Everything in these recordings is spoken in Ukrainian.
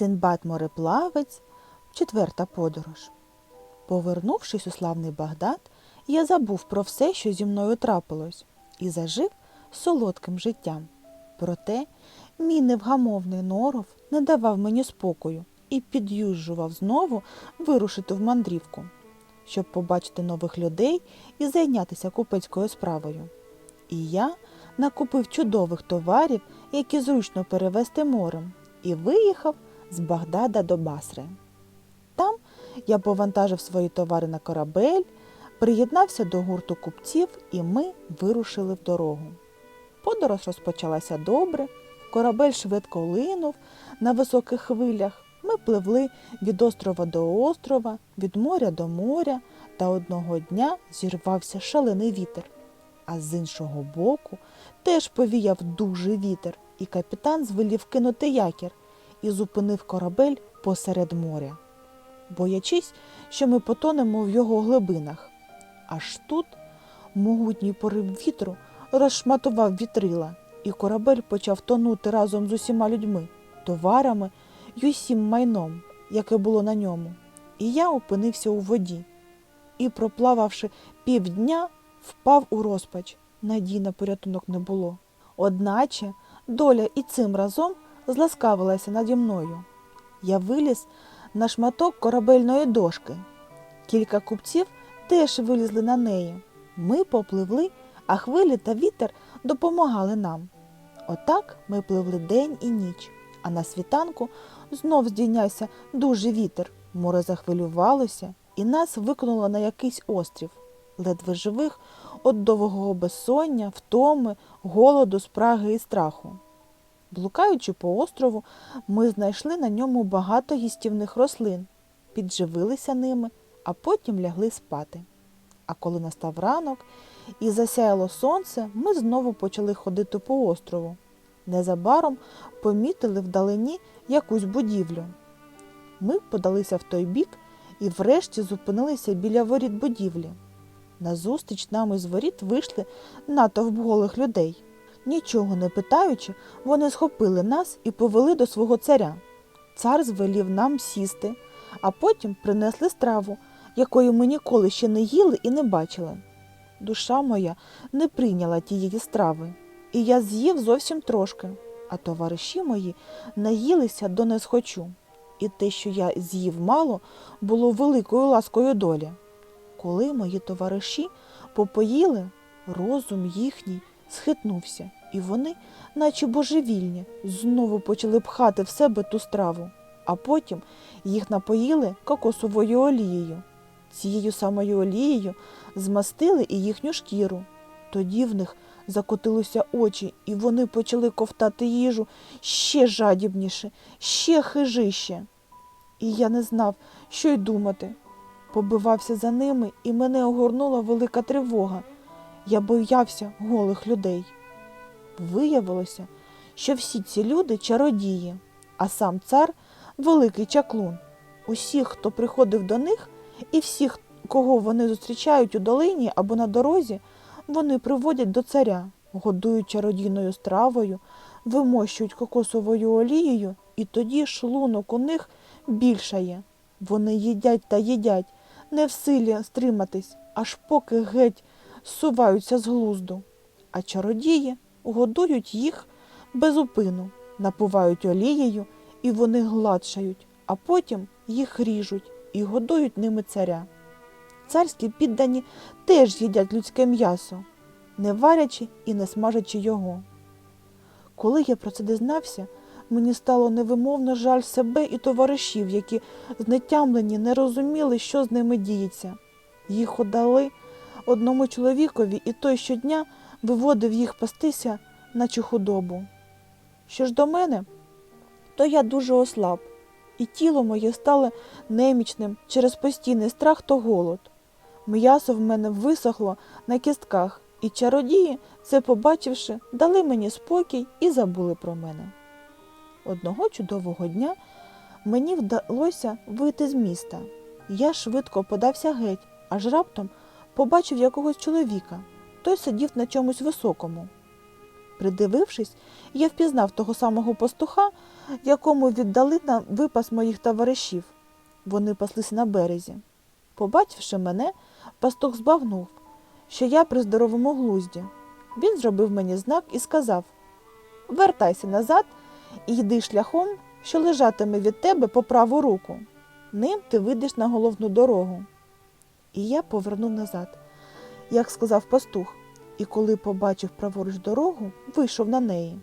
Синбад мореплавець, четверта подорож. Повернувшись у славний Багдад, я забув про все, що зі мною трапилось, і зажив солодким життям. Проте мій невгамовний норов не давав мені спокою і під'южував знову вирушити в мандрівку, щоб побачити нових людей і зайнятися купецькою справою. І я накупив чудових товарів, які зручно перевезти морем, і виїхав з Багдада до Басри. Там я повантажив свої товари на корабель, приєднався до гурту купців, і ми вирушили в дорогу. Подорож розпочалася добре, корабель швидко линув на високих хвилях. Ми пливли від острова до острова, від моря до моря, та одного дня зірвався шалений вітер. А з іншого боку теж повіяв дуже вітер, і капітан звелів кинути якір і зупинив корабель посеред моря, боячись, що ми потонемо в його глибинах. Аж тут могутній порив вітру розшматував вітрила, і корабель почав тонути разом з усіма людьми, товарами й усім майном, яке було на ньому. І я опинився у воді і, проплававши півдня, впав у розпач. Надій на порятунок не було. Одначе доля і цим разом зласкавилася наді мною. Я виліз на шматок корабельної дошки. Кілька купців теж вилізли на неї. Ми попливли, а хвилі та вітер допомагали нам. Отак ми пливли день і ніч, а на світанку знов здійнявся дуже вітер. Море захвилювалося, і нас викинуло на якийсь острів, ледве живих від довгого безсоння, втоми, голоду, спраги і страху. Блукаючи по острову, ми знайшли на ньому багато їстівних рослин, підживилися ними, а потім лягли спати. А коли настав ранок і засяяло сонце, ми знову почали ходити по острову. Незабаром помітили вдалині якусь будівлю. Ми подалися в той бік і врешті зупинилися біля воріт будівлі. Назустріч нам із воріт вийшли натовп голих людей. Нічого не питаючи, вони схопили нас і повели до свого царя. Цар звелів нам сісти, а потім принесли страву, якої ми ніколи ще не їли і не бачили. Душа моя не прийняла тієї страви, і я з'їв зовсім трошки, а товариші мої наїлися до несхочу. І те, що я з'їв мало, було великою ласкою долі. Коли мої товариші попоїли, розум їхній схитнувся, і вони, наче божевільні, знову почали пхати в себе ту страву, а потім їх напоїли кокосовою олією. Цією самою олією змастили і їхню шкіру. Тоді в них закотилися очі, і вони почали ковтати їжу ще жадібніше, ще хижище. І я не знав, що й думати. Побивався за ними, і мене огорнула велика тривога. Я боявся голих людей. Виявилося, що всі ці люди чародії, а сам цар великий чаклун. Усіх, хто приходив до них, і всіх, кого вони зустрічають у долині або на дорозі, вони приводять до царя, годують чародійною стравою, вимощують кокосовою олією, і тоді шлунок у них більшає. Вони їдять та їдять, не в силі стриматись, аж поки геть зсуваються з глузду. А чародії годують їх безупину, напувають олією, і вони гладшають, а потім їх ріжуть і годують ними царя. Царські піддані теж їдять людське м'ясо, не варячи і не смажачи його. Коли я про це дізнався, мені стало невимовно жаль себе і товаришів, які знетямлені не розуміли, що з ними діється. Їх отдали одному чоловікові, і той щодня виводив їх пастися, наче худобу. Що ж до мене, то я дуже ослаб, і тіло моє стало немічним через постійний страх та голод. М'ясо в мене висохло на кістках, і чародії, це побачивши, дали мені спокій і забули про мене. Одного чудового дня мені вдалося вийти з міста. Я швидко подався геть, аж раптом побачив якогось чоловіка. Той сидів на чомусь високому. Придивившись, я впізнав того самого пастуха, якому віддали на випас моїх товаришів. Вони паслися на березі. Побачивши мене, пастух збагнув, що я при здоровому глузді. Він зробив мені знак і сказав Вертайся назад і йди шляхом, що лежатиме від тебе по праву руку. Ним ти вийдеш на головну дорогу. І я повернув назад, як сказав пастух, і коли побачив праворуч дорогу, вийшов на неї.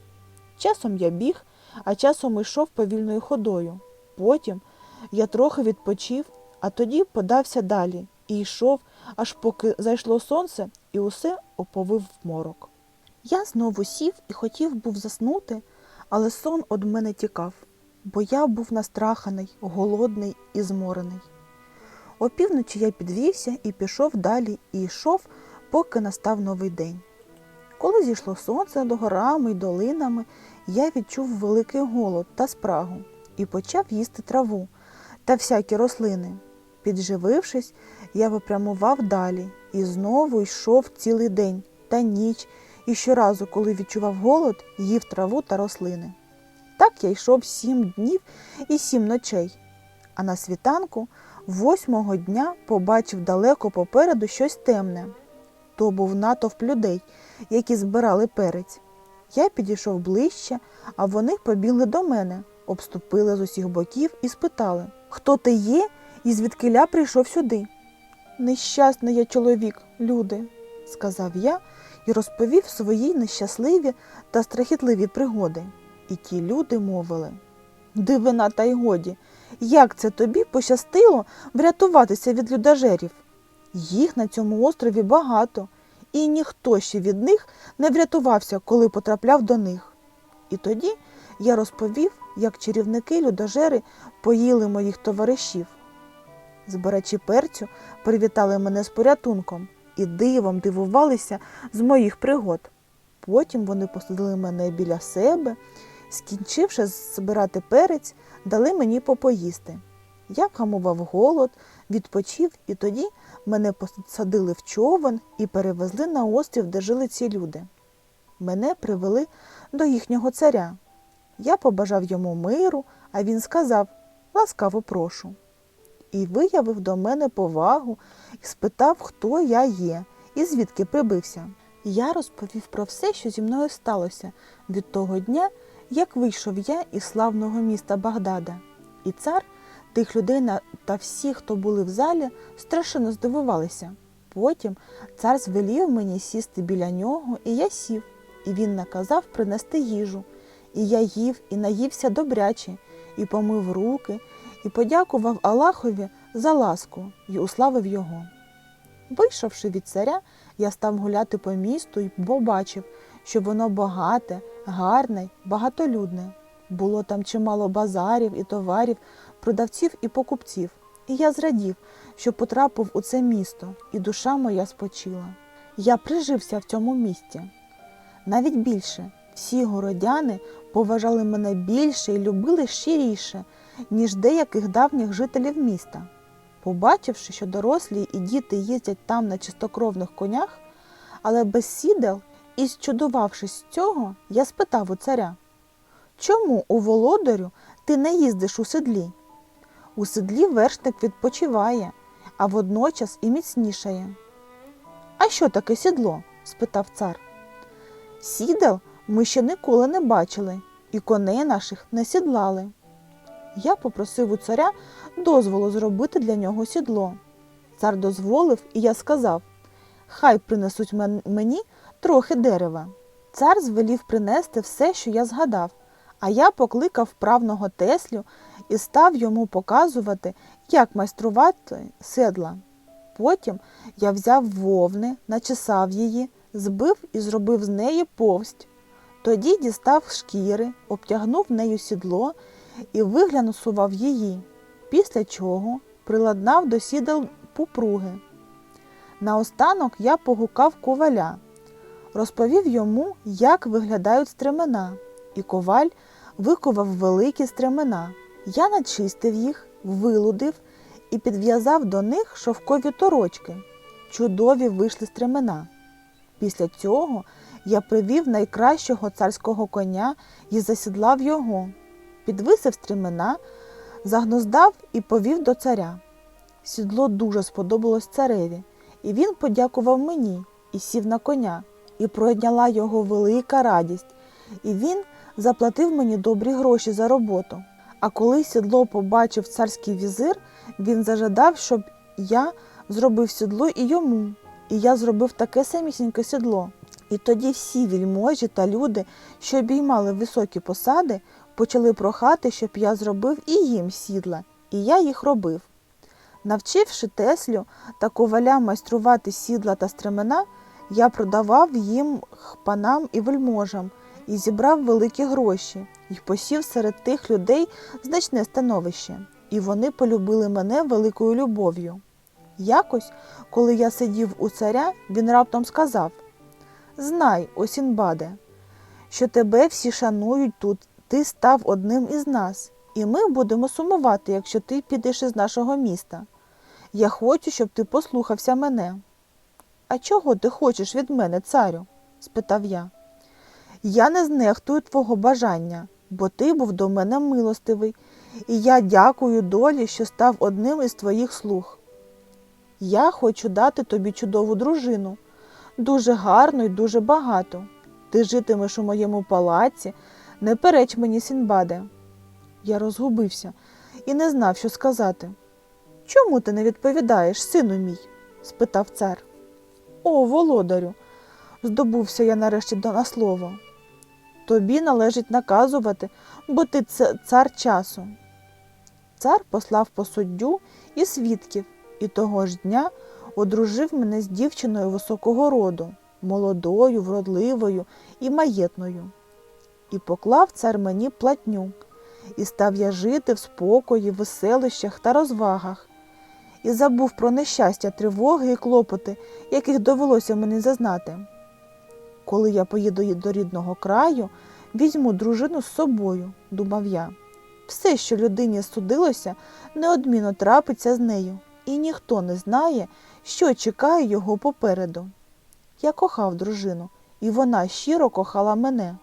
Часом я біг, а часом йшов повільною ходою. Потім я трохи відпочив, а тоді подався далі і йшов, аж поки зайшло сонце і усе оповив в морок. Я знову сів і хотів був заснути, але сон од мене тікав, бо я був настраханий, голодний і зморений. Опівночі я підвівся і пішов далі і йшов, поки настав новий день. Коли зійшло сонце над горами й долинами, я відчув великий голод та спрагу і почав їсти траву та всякі рослини. Підживившись, я випрямував далі і знову йшов цілий день та ніч, і щоразу, коли відчував голод, їв траву та рослини. Так я йшов сім днів і сім ночей, а на світанку восьмого дня побачив далеко попереду щось темне. То був натовп людей, які збирали перець. Я підійшов ближче, а вони побігли до мене, обступили з усіх боків і спитали, хто ти є і звідкиля прийшов сюди. Нещасний я чоловік, люди, сказав я і розповів свої нещасливі та страхітливі пригоди. І ті люди мовили Дивина, та й годі, як це тобі пощастило врятуватися від людожерів? Їх на цьому острові багато, і ніхто ще від них не врятувався, коли потрапляв до них. І тоді я розповів, як чарівники людожери поїли моїх товаришів. Збирачі перцю привітали мене з порятунком і дивом дивувалися з моїх пригод. Потім вони посадили мене біля себе, скінчивши збирати перець, дали мені попоїсти. Я вгамував голод, відпочив, і тоді мене посадили в човен і перевезли на острів, де жили ці люди. Мене привели до їхнього царя. Я побажав йому миру, а він сказав ласкаво прошу. І виявив до мене повагу і спитав, хто я є і звідки прибився. Я розповів про все, що зі мною сталося від того дня, як вийшов я із славного міста Багдада. І цар тих людей та всі, хто були в залі, страшенно здивувалися. Потім цар звелів мені сісти біля нього, і я сів, і він наказав принести їжу. І я їв і наївся добряче, і помив руки, і подякував Аллахові за ласку і уславив його. Вийшовши від царя, я став гуляти по місту і побачив, що воно багате, гарне, й багатолюдне. Було там чимало базарів і товарів, продавців і покупців. І я зрадів, що потрапив у це місто, і душа моя спочила. Я прижився в цьому місті. Навіть більше, всі городяни поважали мене більше і любили щиріше, ніж деяких давніх жителів міста. Побачивши, що дорослі і діти їздять там на чистокровних конях, але без сідел, і зчудувавшись цього, я спитав у царя, чому у володарю ти не їздиш у седлі? У седлі вершник відпочиває, а водночас і міцнішає. А що таке сідло? спитав цар. Сідел ми ще ніколи не бачили, і коней наших не сідлали. Я попросив у царя дозволу зробити для нього сідло. Цар дозволив, і я сказав Хай принесуть мен- мені трохи дерева. Цар звелів принести все, що я згадав, а я покликав правного Теслю і став йому показувати, як майструвати седла. Потім я взяв вовни, начесав її, збив і зробив з неї повсть. Тоді дістав шкіри, обтягнув нею сідло і виглянусував її, після чого приладнав до сідел попруги. Наостанок я погукав коваля, розповів йому, як виглядають стремена, і коваль викував великі стремена. Я начистив їх, вилудив і підв'язав до них шовкові торочки. Чудові вийшли стремена. Після цього Я привів найкращого царського коня і засідлав його, підвисив стрімена, загноздав і повів до царя. Сідло дуже сподобалось цареві, і він подякував мені і сів на коня, і пройняла його велика радість, і він заплатив мені добрі гроші за роботу. А коли сідло побачив царський візир, він зажадав, щоб я зробив сідло і йому, і я зробив таке самісіньке сідло. І тоді всі вільможі та люди, що обіймали високі посади, почали прохати, щоб я зробив і їм сідла, і я їх робив. Навчивши Теслю та коваля майструвати сідла та стремена, я продавав їм панам і вельможам і зібрав великі гроші, і посів серед тих людей значне становище, і вони полюбили мене великою любов'ю. Якось, коли я сидів у царя, він раптом сказав Знай, Осінбаде, що тебе всі шанують тут, ти став одним із нас, і ми будемо сумувати, якщо ти підеш із нашого міста. Я хочу, щоб ти послухався мене. А чого ти хочеш від мене, царю? спитав я. Я не знехтую твого бажання, бо ти був до мене милостивий, і я дякую долі, що став одним із твоїх слуг. Я хочу дати тобі чудову дружину, дуже гарну і дуже багату. Ти житимеш у моєму палаці, не переч мені, Сінбаде. Я розгубився і не знав, що сказати. Чому ти не відповідаєш, сину мій? спитав цар. О, володарю, здобувся я нарешті на слово. Тобі належить наказувати, бо ти цар часу. Цар послав по суддю і свідків, і того ж дня одружив мене з дівчиною високого роду, молодою, вродливою і маєтною. І поклав цар мені платню, і став я жити в спокої, веселищах та розвагах, і забув про нещастя, тривоги і клопоти, яких довелося мені зазнати. Коли я поїду до рідного краю, візьму дружину з собою, думав я. Все, що людині судилося, неодмінно трапиться з нею, і ніхто не знає, що чекає його попереду. Я кохав дружину, і вона щиро кохала мене.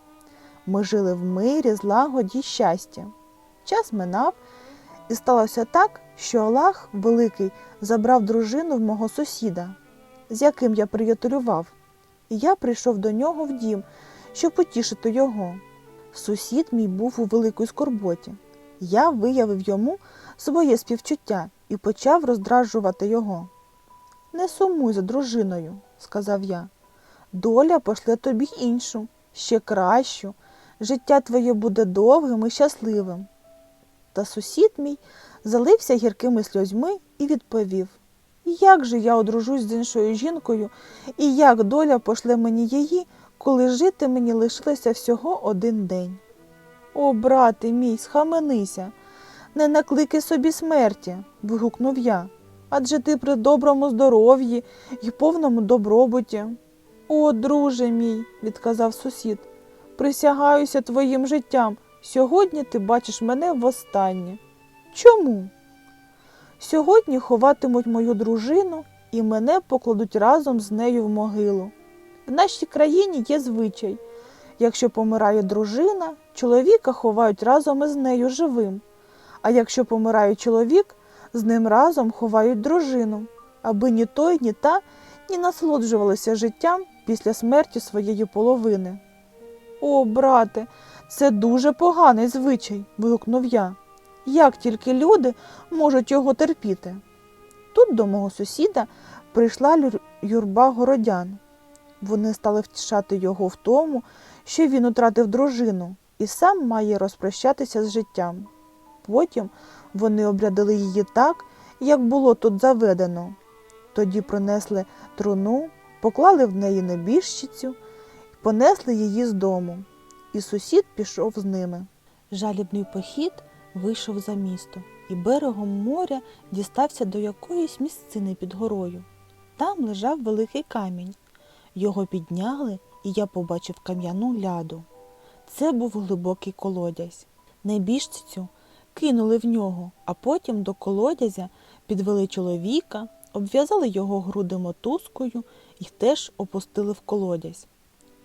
Ми жили в мирі, злагоді й щасті. Час минав, і сталося так, що Аллах Великий забрав дружину в мого сусіда, з яким я приятелював, і я прийшов до нього в дім, щоб потішити його. Сусід мій був у великій скорботі. Я виявив йому своє співчуття і почав роздражувати його. Не сумуй за дружиною, сказав я. Доля пошле тобі іншу, ще кращу. Життя твоє буде довгим і щасливим. Та сусід мій залився гіркими сльозьми і відповів Як же я одружусь з іншою жінкою, і як доля пошле мені її, коли жити мені лишилося всього один день? О, брате мій, схаменися, не наклики собі смерті, вигукнув я. Адже ти при доброму здоров'ї і повному добробуті. О, друже мій, відказав сусід, присягаюся твоїм життям. Сьогодні ти бачиш мене востаннє. Чому? Сьогодні ховатимуть мою дружину і мене покладуть разом з нею в могилу. В нашій країні є звичай. Якщо помирає дружина, чоловіка ховають разом із нею живим. А якщо помирає чоловік, з ним разом ховають дружину, аби ні той, ні та не насолоджувалися життям після смерті своєї половини. О, брате, це дуже поганий звичай, вигукнув я. Як тільки люди можуть його терпіти? Тут до мого сусіда прийшла юрба городян. Вони стали втішати його в тому, що він утратив дружину і сам має розпрощатися з життям. Потім вони обрядили її так, як було тут заведено. Тоді принесли труну, поклали в неї небіжчицю і понесли її з дому. І сусід пішов з ними. Жалібний похід вийшов за місто і берегом моря дістався до якоїсь місцини під горою. Там лежав великий камінь. Його підняли, і я побачив кам'яну ляду. Це був глибокий колодязь. Небіжчицю кинули в нього, а потім до колодязя підвели чоловіка, обв'язали його груди мотузкою і теж опустили в колодязь.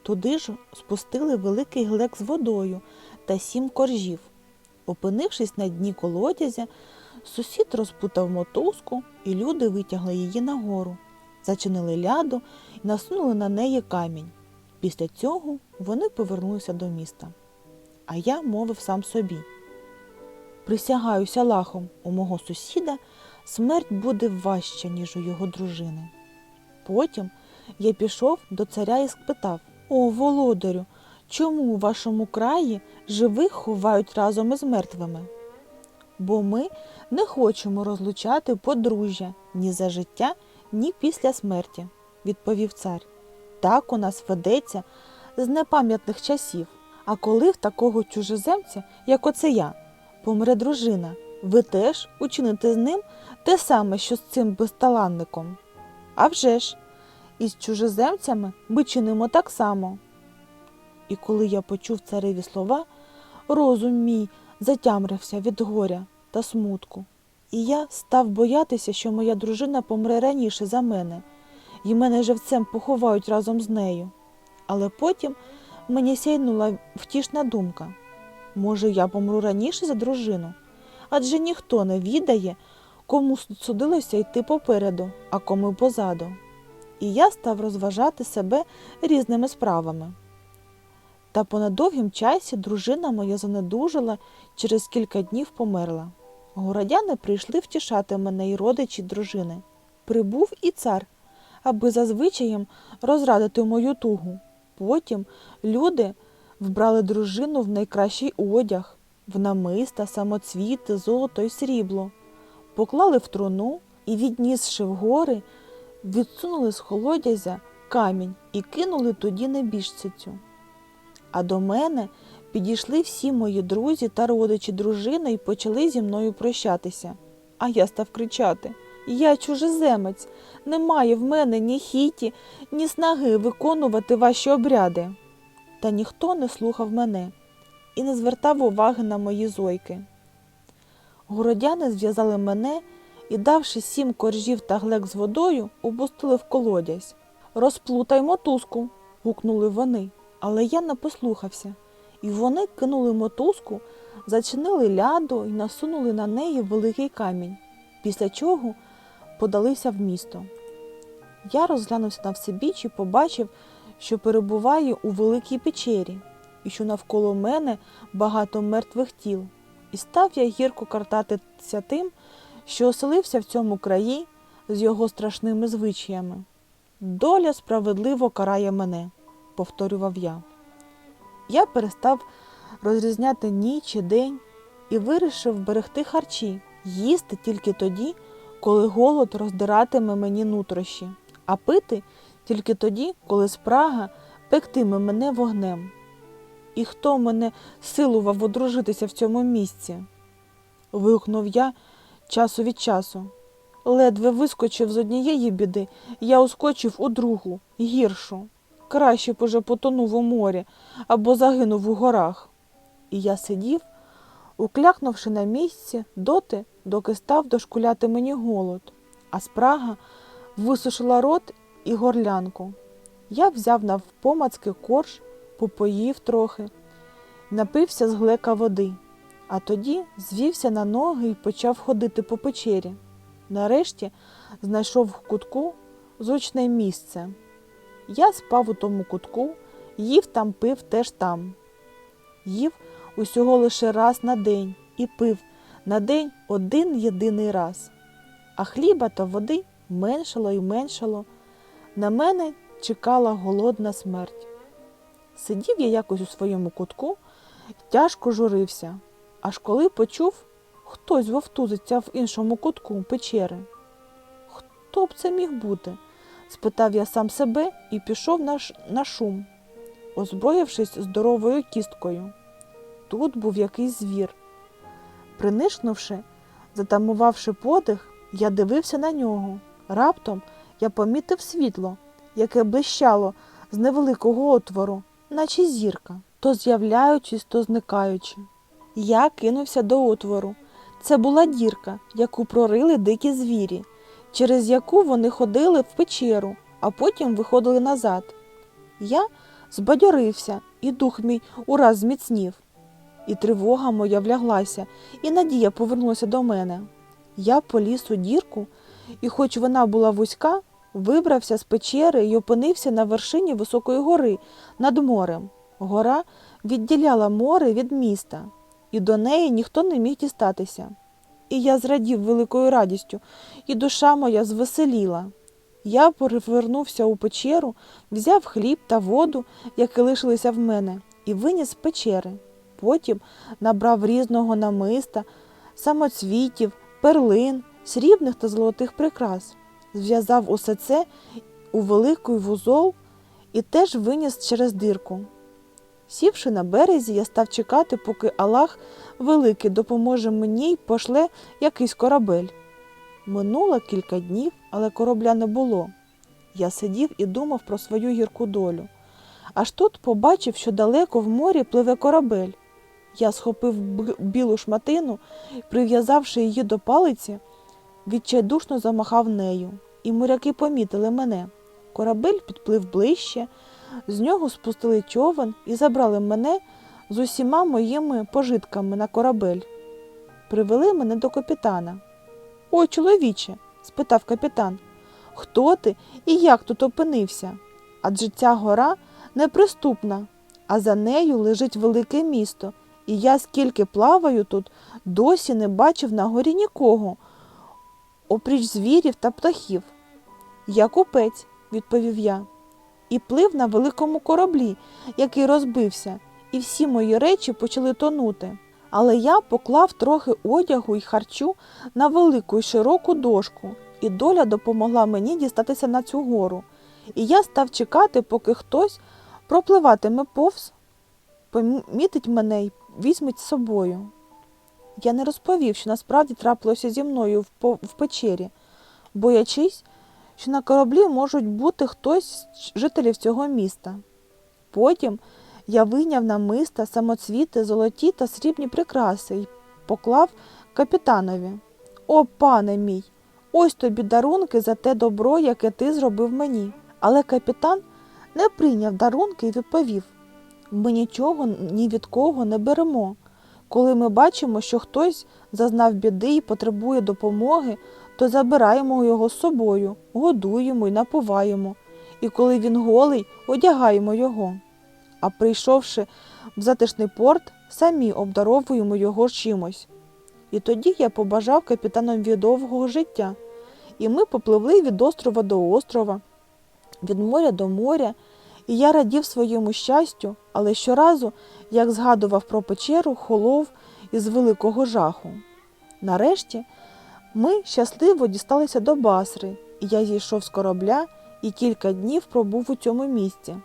Туди ж спустили великий глек з водою та сім коржів. Опинившись на дні колодязя, сусід розпутав мотузку, і люди витягли її нагору, зачинили ляду і насунули на неї камінь. Після цього вони повернулися до міста. А я мовив сам собі. Присягаюся лахом, у мого сусіда смерть буде важча, ніж у його дружини. Потім я пішов до царя і спитав О, володарю, чому у вашому краї живих ховають разом із мертвими? Бо ми не хочемо розлучати подружжя ні за життя, ні після смерті, відповів цар. Так у нас ведеться з непам'ятних часів. А коли в такого чужеземця, як оце я, помре дружина, ви теж учините з ним те саме, що з цим безталанником. А вже ж, із чужеземцями ми чинимо так само. І коли я почув цареві слова, розум мій затямрився від горя та смутку, і я став боятися, що моя дружина помре раніше за мене, і мене живцем поховають разом з нею. Але потім мені сяйнула втішна думка може, я помру раніше за дружину? Адже ніхто не відає, кому судилося йти попереду, а кому позаду. І я став розважати себе різними справами. Та по недовгім часі дружина моя занедужила, через кілька днів померла. Городяни прийшли втішати мене й родичі дружини. Прибув і цар, аби за звичаєм розрадити мою тугу. Потім люди вбрали дружину в найкращий одяг, в намиста, самоцвіти, золото й срібло, поклали в труну і, віднісши вгори, відсунули з холодязя камінь і кинули тоді небіжцицю. А до мене підійшли всі мої друзі та родичі дружини і почали зі мною прощатися. А я став кричати Я чужеземець, немає в мене ні хіті, ні снаги виконувати ваші обряди. Та ніхто не слухав мене і не звертав уваги на мої зойки. Городяни зв'язали мене і, давши сім коржів та глек з водою, опустили в колодязь. Розплутай мотузку. гукнули вони, але я не послухався, і вони кинули мотузку, зачинили ляду і насунули на неї великий камінь, після чого подалися в місто. Я розглянувся на всебіч і побачив, що перебуваю у великій печері, і що навколо мене багато мертвих тіл, і став я гірко картатися тим, що оселився в цьому краї з його страшними звичаями. Доля справедливо карає мене, повторював я. Я перестав розрізняти ніч і день і вирішив берегти харчі, їсти тільки тоді, коли голод роздиратиме мені нутрощі, а пити тільки тоді, коли спрага пектиме мене вогнем. І хто мене силував одружитися в цьому місці? вигукнув я часу від часу. Ледве вискочив з однієї біди, я ускочив у другу, гіршу. Краще б уже потонув у морі або загинув у горах. І я сидів, уклякнувши на місці доти, доки став дошкуляти мені голод, а спрага висушила рот і горлянку. Я взяв навпомацки корж, попоїв трохи, напився з глека води, а тоді звівся на ноги і почав ходити по печері. Нарешті знайшов в кутку зручне місце. Я спав у тому кутку, їв там пив теж там. Їв усього лише раз на день і пив на день один єдиний раз. А хліба та води меншало і меншало. На мене чекала голодна смерть. Сидів я якось у своєму кутку, тяжко журився, аж коли почув, хтось вовтузиться в іншому кутку печери. Хто б це міг бути? спитав я сам себе і пішов на, ш... на шум, озброївшись здоровою кісткою. Тут був якийсь звір. Принишнувши, затамувавши подих, я дивився на нього. Раптом я помітив світло, яке блищало з невеликого отвору, наче зірка, то з'являючись, то зникаючи. Я кинувся до отвору. Це була дірка, яку прорили дикі звірі, через яку вони ходили в печеру, а потім виходили назад. Я збадьорився, і дух мій ураз зміцнів. І тривога моя вляглася, і надія повернулася до мене. Я поліз у дірку, і, хоч вона була вузька, вибрався з печери і опинився на вершині високої гори над морем. Гора відділяла море від міста, і до неї ніхто не міг дістатися. І я зрадів великою радістю, і душа моя звеселіла. Я перевернувся у печеру, взяв хліб та воду, які лишилися в мене, і виніс з печери. Потім набрав різного намиста, самоцвітів, перлин, срібних та золотих прикрас, зв'язав усе це у великий вузол і теж виніс через дирку. Сівши на березі, я став чекати, поки Аллах Великий допоможе мені й пошле якийсь корабель. Минуло кілька днів, але корабля не було. Я сидів і думав про свою гірку долю. Аж тут побачив, що далеко в морі пливе корабель. Я схопив білу шматину, прив'язавши її до палиці, відчайдушно замахав нею, і моряки помітили мене. Корабель підплив ближче, з нього спустили човен і забрали мене з усіма моїми пожитками на корабель. Привели мене до капітана. Ой, чоловіче, спитав капітан, хто ти і як тут опинився? Адже ця гора неприступна, а за нею лежить велике місто, і я, скільки плаваю тут, досі не бачив на горі нікого, опріч звірів та птахів. Я купець, відповів я, і плив на великому кораблі, який розбився, і всі мої речі почали тонути. Але я поклав трохи одягу й харчу на велику й широку дошку, і доля допомогла мені дістатися на цю гору. І я став чекати, поки хтось пропливатиме повз, помітить мене й візьметь з собою. Я не розповів, що насправді трапилося зі мною в печері, боячись, що на кораблі можуть бути хтось з жителів цього міста. Потім я вийняв намиста, самоцвіти, золоті та срібні прикраси і поклав капітанові. О, пане мій, ось тобі дарунки за те добро, яке ти зробив мені. Але капітан не прийняв дарунки і відповів ми нічого ні від кого не беремо. Коли ми бачимо, що хтось зазнав біди і потребує допомоги, то забираємо його з собою, годуємо і напуваємо. І коли він голий, одягаємо його. А прийшовши в затишний порт, самі обдаровуємо його чимось. І тоді я побажав капітанові довгого життя, і ми попливли від острова до острова, від моря до моря, і я радів своєму щастю, але щоразу, як згадував про печеру, холов із великого жаху. Нарешті ми щасливо дісталися до Басри, і я зійшов з корабля і кілька днів пробув у цьому місці.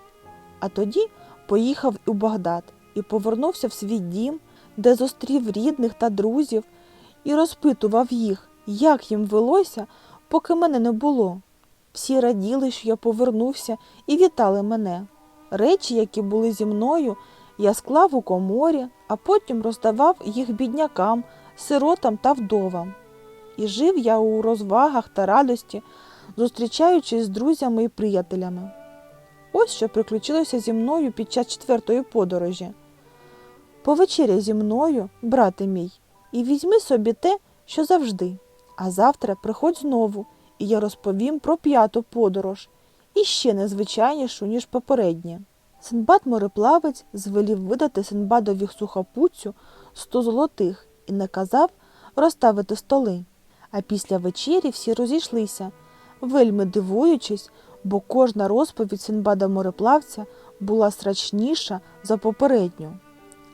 А тоді поїхав у Багдад і повернувся в свій дім, де зустрів рідних та друзів і розпитував їх, як їм велося, поки мене не було. Всі раділи, що я повернувся, і вітали мене. Речі, які були зі мною, я склав у коморі, а потім роздавав їх біднякам, сиротам та вдовам. І жив я у розвагах та радості, зустрічаючись з друзями і приятелями. Ось що приключилося зі мною під час четвертої подорожі. Повечеря зі мною, брате мій, і візьми собі те, що завжди. А завтра приходь знову, і я розповім про п'яту подорож, і ще незвичайнішу, ніж попередня. Синбад мореплавець звелів видати Синбадові сухопутцю сто золотих і наказав розставити столи. А після вечері всі розійшлися, вельми дивуючись, бо кожна розповідь Синбада мореплавця була страшніша за попередню.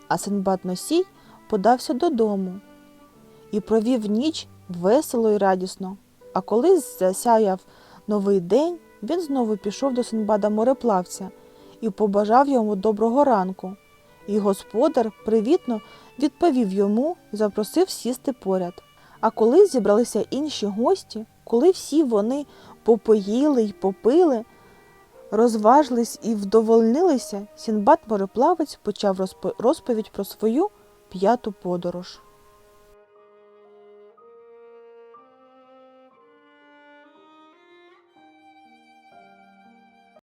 А Синбад Носій подався додому і провів ніч весело і радісно. А коли засяяв новий день, він знову пішов до Синбада мореплавця і побажав йому доброго ранку. І господар привітно відповів йому запросив сісти поряд. А коли зібралися інші гості, коли всі вони попоїли й попили, розважились і вдовольнилися, Сінбад мореплавець почав розповідь про свою п'яту подорож.